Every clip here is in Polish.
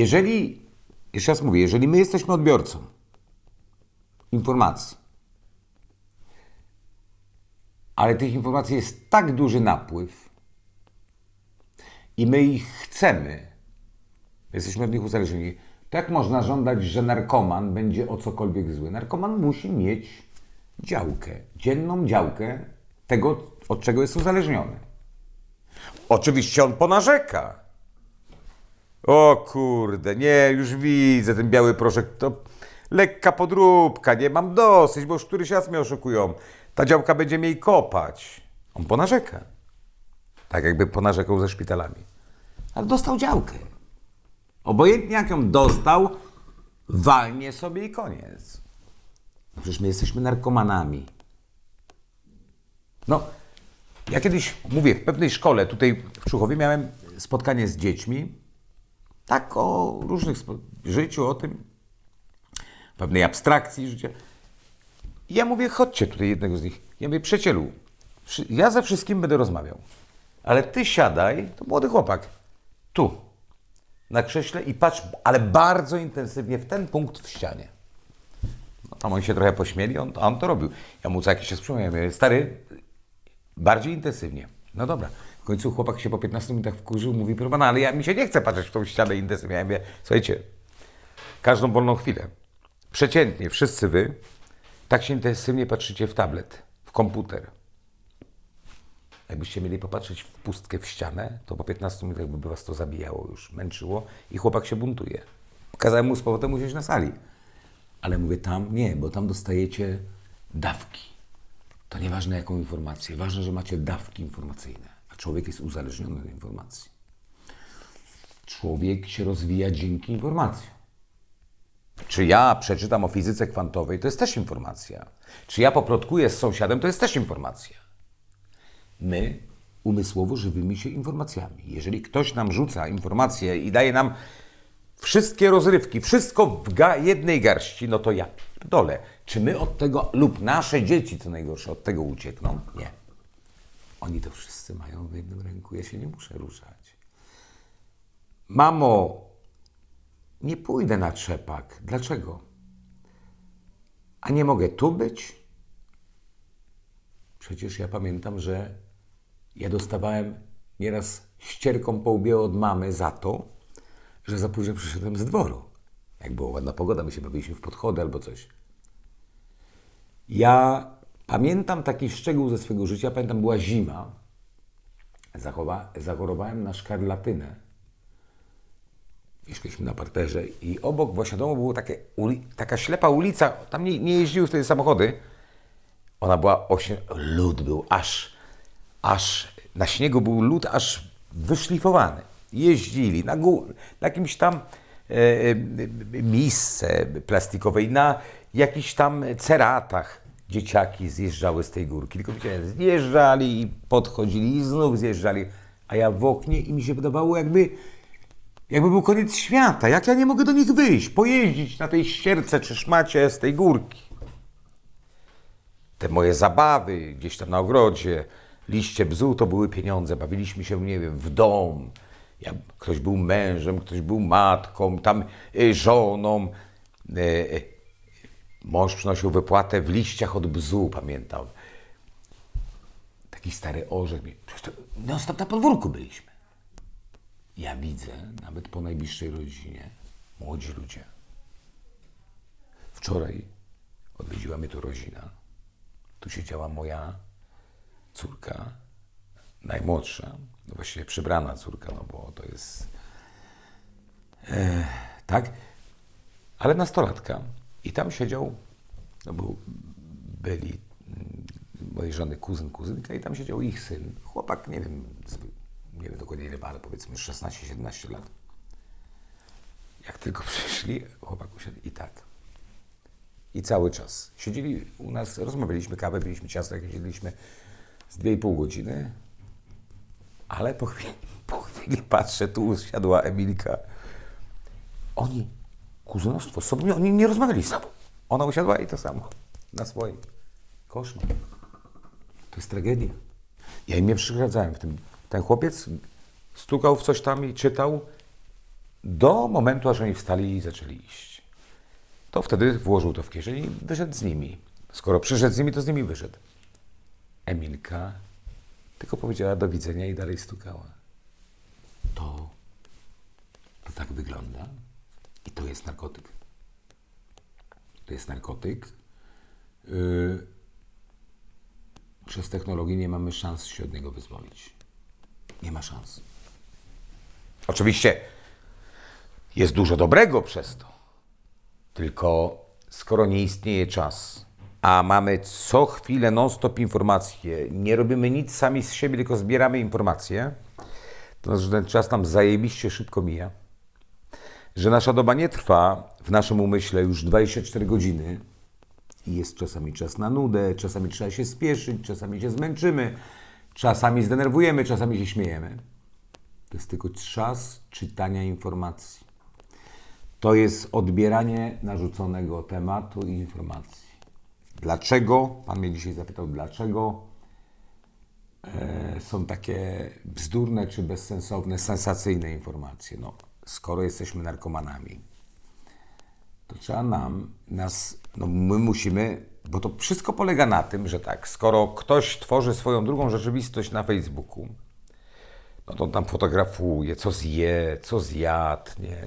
jeżeli, jeszcze raz mówię, jeżeli my jesteśmy odbiorcą informacji, ale tych informacji jest tak duży napływ i my ich chcemy, jesteśmy od nich uzależnieni, to jak można żądać, że narkoman będzie o cokolwiek zły? Narkoman musi mieć działkę, dzienną działkę tego, od czego jest uzależniony. Oczywiście on ponarzeka. O kurde, nie, już widzę ten biały proszek. To lekka podróbka, nie mam dosyć, bo już któryś raz mnie oszukują. Ta działka będzie mnie kopać. On ponarzeka. Tak jakby ponarzekał ze szpitalami. Ale dostał działkę. Obojętnie jak ją dostał, walnie sobie i koniec. No Przecież my jesteśmy narkomanami. No, ja kiedyś, mówię, w pewnej szkole tutaj w Czuchowie miałem spotkanie z dziećmi, tak o różnych życiu, o tym, pewnej abstrakcji życia. I ja mówię, chodźcie tutaj jednego z nich. Ja mówię, przyjacielu, ja ze wszystkim będę rozmawiał, ale ty siadaj, to młody chłopak, tu, na krześle i patrz, ale bardzo intensywnie w ten punkt w ścianie. No, tam oni się trochę pośmieli, on, on to robił. Ja mu co jakiś czas przypomniałem, stary, bardziej intensywnie. No dobra. Końcu chłopak się po 15 minutach wkurzył, mówi, proszę pana, ale ja mi się nie chce patrzeć w tą ścianę intensywnie. Ja mówię, słuchajcie, każdą wolną chwilę, przeciętnie wszyscy wy, tak się intensywnie patrzycie w tablet, w komputer. Jakbyście mieli popatrzeć w pustkę w ścianę, to po 15 minutach by was to zabijało już, męczyło i chłopak się buntuje. Kazałem mu z powrotem usiąść na sali. Ale mówię tam, nie, bo tam dostajecie dawki. To nieważne jaką informację, ważne, że macie dawki informacyjne, człowiek jest uzależniony od informacji. Człowiek się rozwija dzięki informacjom. Czy ja przeczytam o fizyce kwantowej, to jest też informacja. Czy ja poplotkuję z sąsiadem, to jest też informacja. My umysłowo żywymi się informacjami. Jeżeli ktoś nam rzuca informacje i daje nam wszystkie rozrywki, wszystko w ga- jednej garści, no to ja dole. Czy my od tego, lub nasze dzieci, co najgorsze, od tego uciekną? Nie. Oni to wszyscy mają w jednym ręku, ja się nie muszę ruszać. Mamo, nie pójdę na trzepak. Dlaczego? A nie mogę tu być? Przecież ja pamiętam, że ja dostawałem nieraz ścierką po łbie od mamy za to, że za późno przyszedłem z dworu. Jak była ładna pogoda, my się bawiliśmy w podchody albo coś. Ja pamiętam taki szczegół ze swojego życia. Pamiętam, była zima. Zachowa, zachorowałem na szkarlatynę. Mieszkaliśmy na parterze i obok właśnie domu była taka ślepa ulica. Tam nie, nie jeździły wtedy samochody. Ona była osiem... Lód był aż, aż na śniegu był lód aż wyszlifowany. Jeździli na, gó- na jakimś tam e, e, misce plastikowej, na jakichś tam ceratach dzieciaki zjeżdżały z tej górki. Tylko wiecie, zjeżdżali i podchodzili i znów zjeżdżali. A ja w oknie i mi się wydawało jakby, jakby był koniec świata. Jak ja nie mogę do nich wyjść, pojeździć na tej ścierce czy szmacie z tej górki te moje zabawy gdzieś tam na ogrodzie, liście bzu to były pieniądze. Bawiliśmy się, nie wiem, w dom. Ja, ktoś był mężem, ktoś był matką, tam y, żoną. Mąż przynosił wypłatę w liściach od bzu, pamiętam. Taki stary orzech. Non stop na podwórku byliśmy. Ja widzę, nawet po najbliższej rodzinie, młodzi ludzie. Wczoraj odwiedziła mnie tu rodzina. Tu siedziała moja córka, najmłodsza, no właściwie przybrana córka, no bo to jest. E, tak? Ale nastolatka. I tam siedział, no był, byli mm, mojej żony kuzyn, kuzynka, i tam siedział ich syn. Chłopak, nie wiem, nie wiem dokładnie ile ma, ale powiedzmy 16-17 lat. Jak tylko przyszli, chłopak usiadł i tak. I cały czas. Siedzieli u nas, rozmawialiśmy kawę, piliśmy ciasto, jak siedzieliśmy z 2,5 godziny. Ale po chwili, po chwili patrzę, tu siadła Emilka. Oni, kuzynostwo, sobą, oni nie rozmawiali z sobą. Ona usiadła i to samo, na swoim. Koszmar. To jest tragedia. Ja im nie w tym. Ten chłopiec stukał w coś tam i czytał. Do momentu, aż oni wstali i zaczęli iść. To wtedy włożył to w kieszeń i wyszedł z nimi. Skoro przyszedł z nimi, to z nimi wyszedł. Emilka tylko powiedziała do widzenia i dalej stukała. To, to tak wygląda i to jest narkotyk. To jest narkotyk. Yy, przez technologię nie mamy szans się od niego wyzwolić. Nie ma szans. Oczywiście jest dużo dobrego przez to. Tylko skoro nie istnieje czas, a mamy co chwilę non-stop informacje, nie robimy nic sami z siebie, tylko zbieramy informacje, to znaczy, że ten czas nam zajebiście szybko mija. Że nasza doba nie trwa w naszym umyśle już 24 godziny i jest czasami czas na nudę, czasami trzeba się spieszyć, czasami się zmęczymy, czasami zdenerwujemy, czasami się śmiejemy. To jest tylko czas czytania informacji. To jest odbieranie narzuconego tematu i informacji. Dlaczego? Pan mnie dzisiaj zapytał, dlaczego e, są takie bzdurne czy bezsensowne, sensacyjne informacje. No, skoro jesteśmy narkomanami, to trzeba nam, nas, no my musimy, bo to wszystko polega na tym, że tak, skoro ktoś tworzy swoją drugą rzeczywistość na Facebooku, no to tam fotografuje, co zje, co zjadł, nie,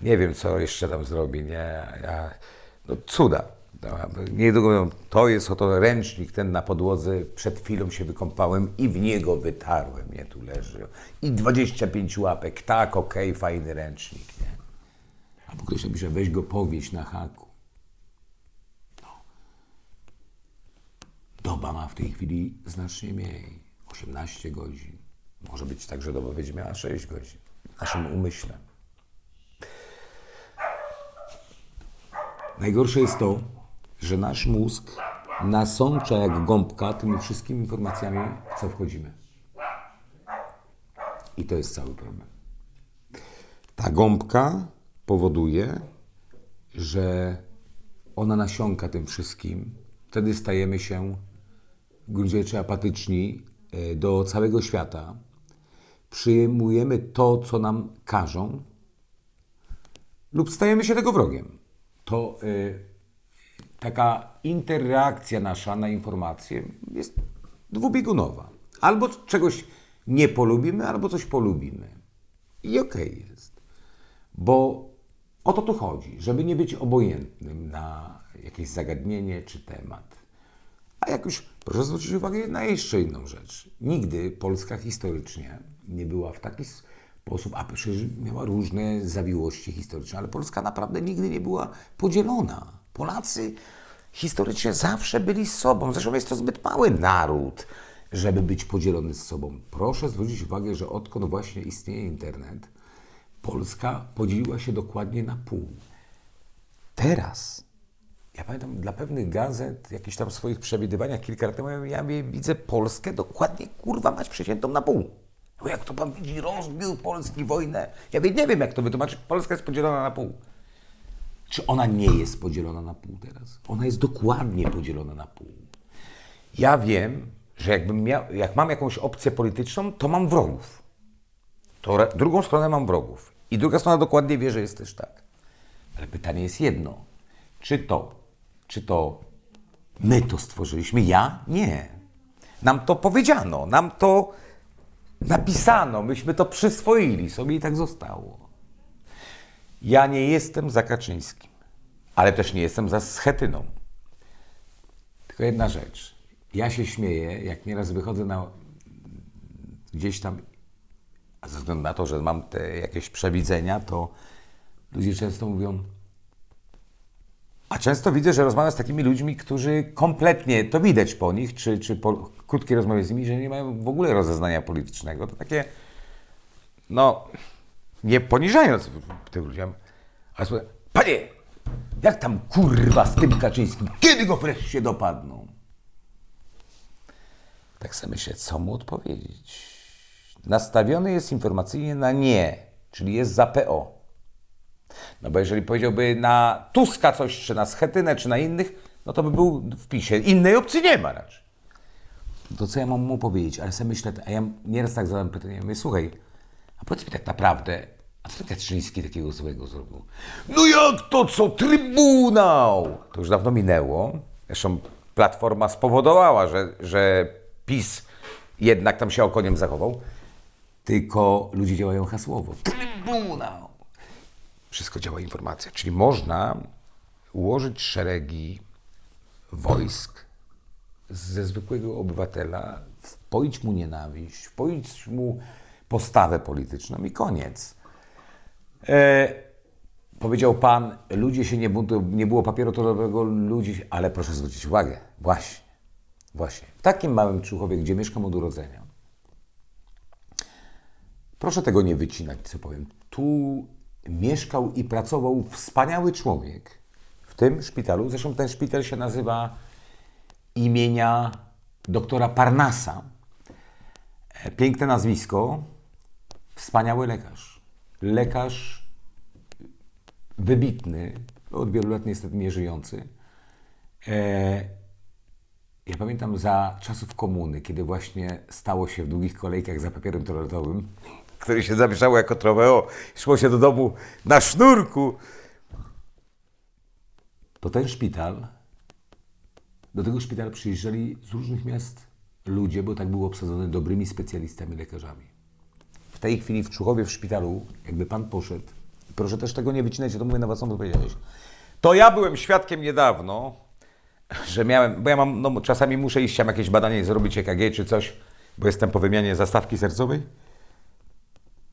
nie wiem, co jeszcze tam zrobi, nie, ja, no cuda. No, Niedługo to jest oto ręcznik ten na podłodze, przed chwilą się wykąpałem i w niego wytarłem, nie, tu leży. I 25 łapek, tak, okej, fajny ręcznik, nie. A ktoś że weź go powieść na haku. No. Doba ma w tej chwili znacznie mniej. 18 godzin. Może być tak, że doba będzie miała 6 godzin. Naszym umyśle. Najgorsze jest to, że nasz mózg nasącza jak gąbka tymi wszystkimi informacjami, w co wchodzimy. I to jest cały problem. Ta gąbka powoduje, że ona nasiąka tym wszystkim. Wtedy stajemy się w gruncie rzeczy apatyczni e, do całego świata. Przyjmujemy to, co nam każą, lub stajemy się tego wrogiem. To y, taka interreakcja nasza na informacje jest dwubiegunowa. Albo czegoś nie polubimy, albo coś polubimy. I okej jest. Bo o to tu chodzi, żeby nie być obojętnym na jakieś zagadnienie czy temat. A jak już, proszę zwrócić uwagę na jeszcze inną rzecz. Nigdy Polska historycznie nie była w taki sposób, a przecież miała różne zawiłości historyczne, ale Polska naprawdę nigdy nie była podzielona. Polacy historycznie zawsze byli z sobą. Zresztą jest to zbyt mały naród, żeby być podzielony z sobą. Proszę zwrócić uwagę, że odkąd właśnie istnieje internet, Polska podzieliła się dokładnie na pół. Teraz, ja pamiętam, dla pewnych gazet, jakichś tam swoich przewidywaniach kilka lat temu, ja widzę Polskę dokładnie, kurwa, mać przeciętą na pół. Bo jak to pan widzi, rozbił Polski wojnę. Ja nie wiem, jak to wytłumaczyć. Polska jest podzielona na pół. Czy ona nie jest podzielona na pół teraz? Ona jest dokładnie podzielona na pół. Ja wiem, że jakbym miał, jak mam jakąś opcję polityczną, to mam wrogów. To re- drugą stronę mam wrogów. I druga strona dokładnie wie, że jest też tak. Ale pytanie jest jedno. Czy to, czy to my to stworzyliśmy? Ja? Nie. Nam to powiedziano, nam to napisano, myśmy to przyswoili sobie i tak zostało. Ja nie jestem za Kaczyńskim, ale też nie jestem za Schetyną. Tylko jedna rzecz. Ja się śmieję, jak nieraz wychodzę na gdzieś tam, a ze względu na to, że mam te jakieś przewidzenia, to ludzie często mówią, a często widzę, że rozmawiam z takimi ludźmi, którzy kompletnie, to widać po nich, czy, czy po krótkiej rozmowie z nimi, że nie mają w ogóle rozeznania politycznego. To takie, no, nie poniżając tych ludzi, ale słuchaj, panie, jak tam kurwa z tym Kaczyńskim, kiedy go wreszcie dopadną? Tak sobie myślę, co mu odpowiedzieć? Nastawiony jest informacyjnie na nie, czyli jest za PO. No bo jeżeli powiedziałby na Tuska coś, czy na Schetynę, czy na innych, no to by był w PiSie. Innej opcji nie ma raczej. To co ja mam mu powiedzieć? Ale sobie myślę, a ja nieraz tak zadam pytanie, mówię, słuchaj, a powiedz mi tak naprawdę, A co Kaczyński takiego złego zrobił? No jak to co? Trybunał! To już dawno minęło. Zresztą Platforma spowodowała, że, że PiS jednak tam się okoniem zachował. Tylko ludzie działają hasłowo. Trybunał! Wszystko działa informacja. Czyli można ułożyć szeregi wojsk ze zwykłego obywatela, wpoić mu nienawiść, wpoić mu postawę polityczną i koniec. E, powiedział pan, ludzie się nie buntują, nie było papieru toaletowego, ludzi, ale proszę zwrócić uwagę, właśnie, właśnie, w takim małym Czuchowie, gdzie mieszkam od urodzenia, proszę tego nie wycinać, co powiem, tu mieszkał i pracował wspaniały człowiek w tym szpitalu, zresztą ten szpital się nazywa imienia doktora Parnasa. E, Piękne nazwisko, wspaniały lekarz. Lekarz wybitny, od wielu lat niestety nieżyjący. E, ja pamiętam za czasów komuny, kiedy właśnie stało się w długich kolejkach za papierem toaletowym, który się zawieszało jako trofeo, szło się do domu na sznurku. To ten szpital do tego szpitala przyjeżdżali z różnych miast ludzie, bo tak był obsadzony dobrymi specjalistami, lekarzami. W tej chwili w Czuchowie, w szpitalu, jakby pan poszedł, proszę też tego nie wycinać, to mówię na własną odpowiedzialność. To ja byłem świadkiem niedawno, że miałem, bo ja mam, no czasami muszę iść tam jakieś badanie zrobić, EKG czy coś, bo jestem po wymianie zastawki sercowej.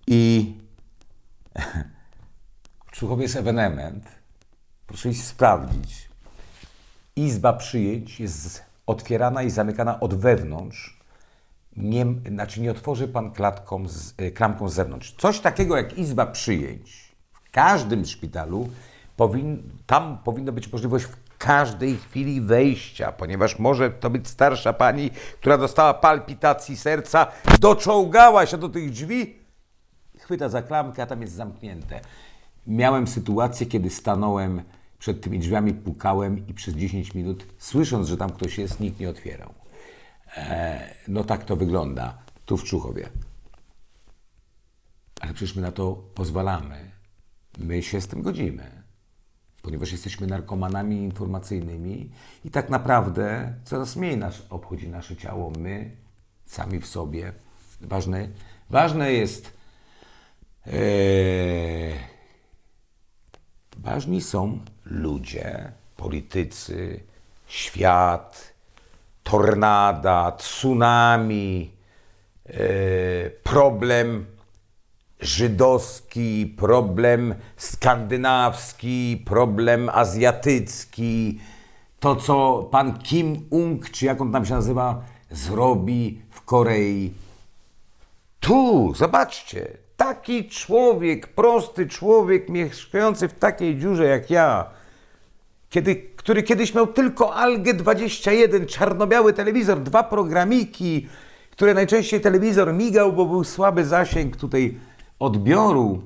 I w Czuchowie jest ewenement, proszę iść sprawdzić, izba przyjęć jest otwierana i zamykana od wewnątrz. Nie, znaczy nie otworzy pan klatką z, y, klamką z zewnątrz. Coś takiego jak izba przyjęć w każdym szpitalu, powin, tam powinna być możliwość w każdej chwili wejścia, ponieważ może to być starsza pani, która dostała palpitacji serca, doczołgała się do tych drzwi, chwyta za klamkę, a tam jest zamknięte. Miałem sytuację, kiedy stanąłem przed tymi drzwiami, pukałem i przez 10 minut, słysząc, że tam ktoś jest, nikt nie otwierał. E, no tak to wygląda tu w Czuchowie. Ale przecież my na to pozwalamy. My się z tym godzimy. Ponieważ jesteśmy narkomanami informacyjnymi i tak naprawdę coraz mniej nas obchodzi nasze ciało, my sami w sobie. Ważne, ważne jest Eee, ważni są ludzie, politycy, świat, tornada, tsunami, eee, problem żydowski, problem skandynawski, problem azjatycki. To, co pan Kim Ung, czy jak on tam się nazywa, zrobi w Korei. Tu, zobaczcie, taki człowiek, prosty człowiek, mieszkający w takiej dziurze jak ja, kiedy, który kiedyś miał tylko Algę 21, czarno-biały telewizor, dwa programiki, które najczęściej telewizor migał, bo był słaby zasięg tutaj odbioru.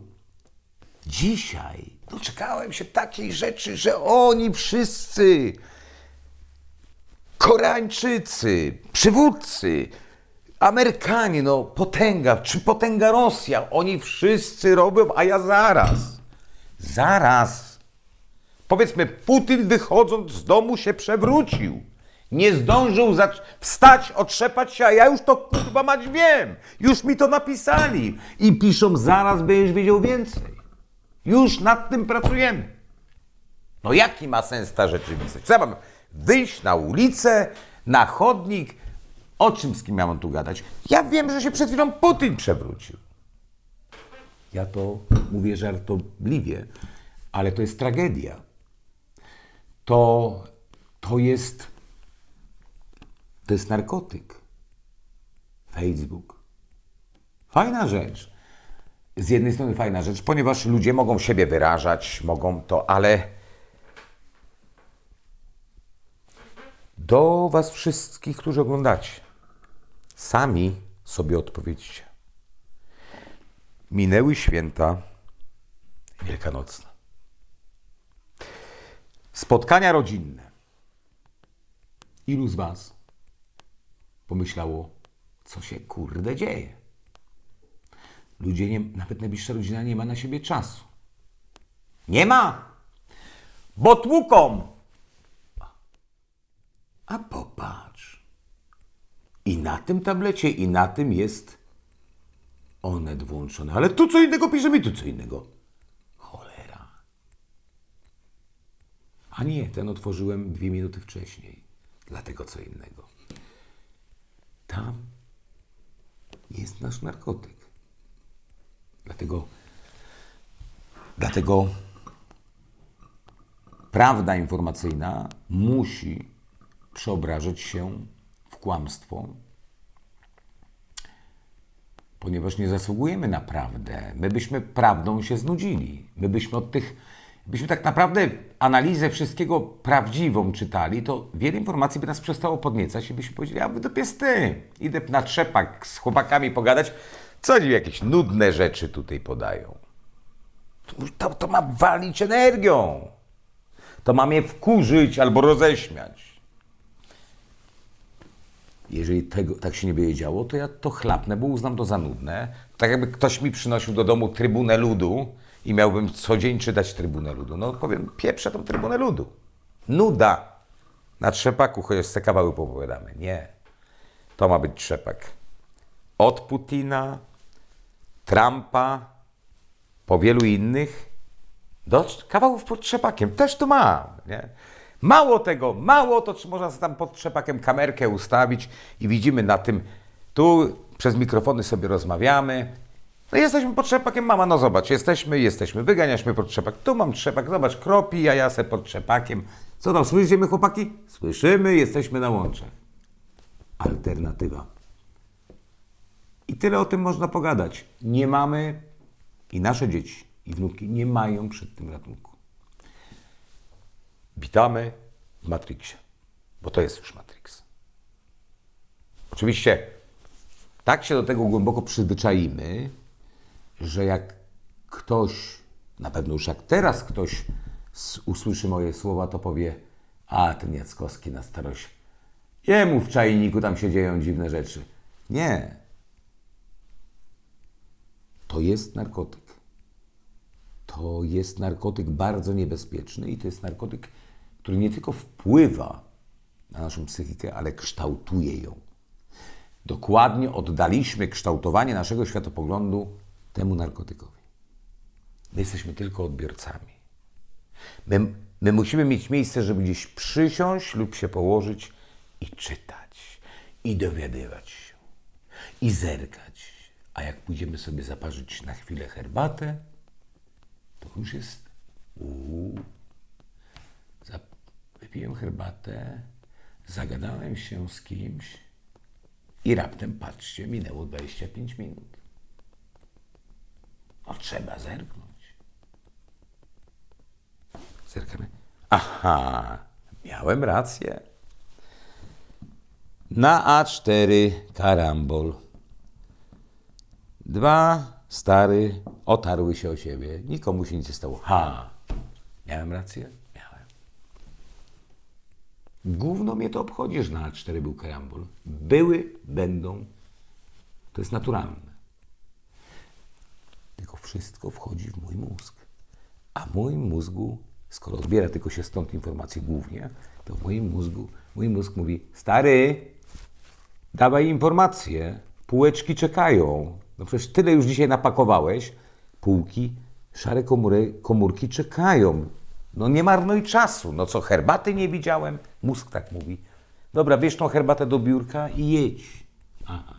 Dzisiaj doczekałem się takiej rzeczy, że oni wszyscy, Koreańczycy, przywódcy, Amerykanie, no potęga, czy potęga Rosja, oni wszyscy robią, a ja zaraz, zaraz. Powiedzmy, Putin wychodząc z domu się przewrócił. Nie zdążył wstać, otrzepać się, a ja już to kurwa mać wiem. Już mi to napisali. I piszą, zaraz będziesz wiedział więcej. Już nad tym pracujemy. No jaki ma sens ta rzeczywistość? Co ja mam wyjść na ulicę, na chodnik? O czym z kim ja mam tu gadać? Ja wiem, że się przed chwilą Putin przewrócił. Ja to mówię żartobliwie, ale to jest tragedia. To, to jest to jest narkotyk. Facebook. Fajna rzecz. Z jednej strony fajna rzecz, ponieważ ludzie mogą siebie wyrażać, mogą to, ale do Was wszystkich, którzy oglądacie, sami sobie odpowiedzcie. Minęły święta wielkanocne. Spotkania rodzinne. Ilu z Was pomyślało, co się kurde dzieje? ludzie, nie, nawet najbliższa rodzina nie ma na siebie czasu. Nie ma! Bo tłuką! A popatrz. I na tym tablecie, i na tym jest onet włączone. Ale tu co innego piszemy, tu co innego. A nie, ten otworzyłem dwie minuty wcześniej. Dlatego co innego. Tam jest nasz narkotyk. Dlatego, dlatego prawda informacyjna musi przeobrażać się w kłamstwo, ponieważ nie zasługujemy na prawdę. My byśmy prawdą się znudzili. My byśmy od tych, byśmy tak naprawdę analizę wszystkiego prawdziwą czytali, to wiele informacji by nas przestało podniecać i byśmy powiedzieli, a wydupie z ty. Idę na trzepak z chłopakami pogadać, co oni jakieś nudne rzeczy tutaj podają. To, to ma walić energią. To ma mnie wkurzyć albo roześmiać. Jeżeli tego, tak się nie będzie działo, to ja to chlapnę, bo uznam to za nudne. Tak jakby ktoś mi przynosił do domu trybunę ludu i miałbym co dzień czytać trybunę ludu. No powiem, pieprzę tą trybunę ludu. Nuda. Na trzepaku chociaż se kawały popowiadamy. Nie. To ma być trzepak. Od Putina, Trumpa, po wielu innych, do kawałów pod trzepakiem. Też to mam, nie? Mało tego, mało to, czy można tam pod trzepakiem kamerkę ustawić i widzimy na tym, tu przez mikrofony sobie rozmawiamy. No jesteśmy pod trzepakiem, mama, no zobacz, jesteśmy, jesteśmy, wyganiasz mnie pod trzepak. Tu mam trzepak, zobacz, kropi, a ja pod trzepakiem. Co tam, słyszymy chłopaki? Słyszymy, jesteśmy na łączach. Alternatywa. I tyle o tym można pogadać. Nie mamy i nasze dzieci i wnuki nie mają przed tym ratunku. Witamy w Matrixie, bo to jest już Matrix. Oczywiście tak się do tego głęboko przyzwyczaimy, że jak ktoś, na pewno już jak teraz ktoś usłyszy moje słowa, to powie, a ten Jackowski na starość, jemu w czajniku tam się dzieją dziwne rzeczy. Nie. To jest narkotyk. To jest narkotyk bardzo niebezpieczny i to jest narkotyk, który nie tylko wpływa na naszą psychikę, ale kształtuje ją. Dokładnie oddaliśmy kształtowanie naszego światopoglądu temu narkotykowi. My jesteśmy tylko odbiorcami. My, my musimy mieć miejsce, żeby gdzieś przysiąść lub się położyć i czytać, i dowiadywać się, i zerkać. A jak pójdziemy sobie zaparzyć na chwilę herbatę, to już jest. Uuu. Wypiłem herbatę, zagadałem się z kimś i raptem, patrzcie, minęło 25 minut. Trzeba zerknąć. Zerkamy. Aha, miałem rację. Na A4 karambol. Dwa stary otarły się o siebie. Nikomu się nic nie stało. Ha! Miałem rację? Miałem. Gówno mnie to obchodzi, że na A4 był karambol. Były, będą. To jest naturalne. Wszystko wchodzi w mój mózg. A w moim mózgu, skoro odbiera tylko się stąd informacje głównie, to w moim mózgu, mój mózg mówi, stary, dawaj informacje, półeczki czekają. No przecież tyle już dzisiaj napakowałeś, półki, szare komury, komórki czekają. No nie marnuj czasu. No co, herbaty nie widziałem? Mózg tak mówi. Dobra, bierz tą herbatę do biurka i jedź. Aha.